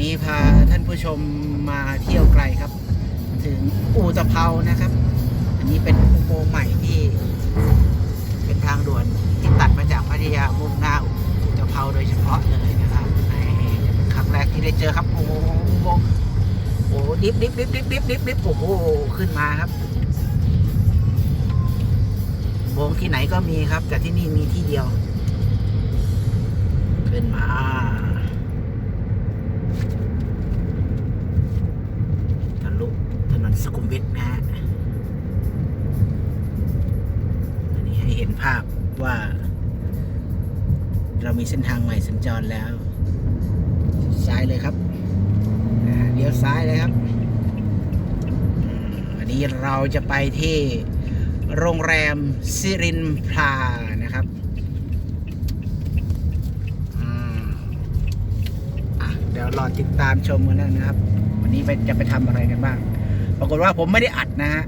นี้พาท่านผู้ชมมาเที่ยวไกลครับ ถึงอู่ตะเภานะครับ อันนี้เป็นอุโมงค์ใหม่ที่ เป็นทางด่วนที่ตัดมาจากพัทยามุ่งหน้าอู่ตะเภาโดยเฉพาะเลยนะครับในครั้งแรกที่ได้เจอครับโอ้โหโอ้โหดิฟดิฟดิฟดิฟดิฟดิฟดิฟโอ้โหขึ้นมาครับโมงที่ไหนก็มีครับ แต่ที่นี่มีที่เดียว ขึ้นมาทะลุถนน สุขุมวิทนะฮะอันนี้ให้เห็นภาพว่า เรามีเส้นทางใหม่สัญจรแล้ว ซ้ายเลยครับเลี้ยวซ้ายเลยครับ อันนี้เราจะไปที่โรงแรมซิรินพลานะครับอะเดี๋ยวรอติดตามชมกันนะครับ วันนี้ไปจะไปทำอะไรกันบ้าง ปรากฏว่าผมไม่ได้อัดนะฮะ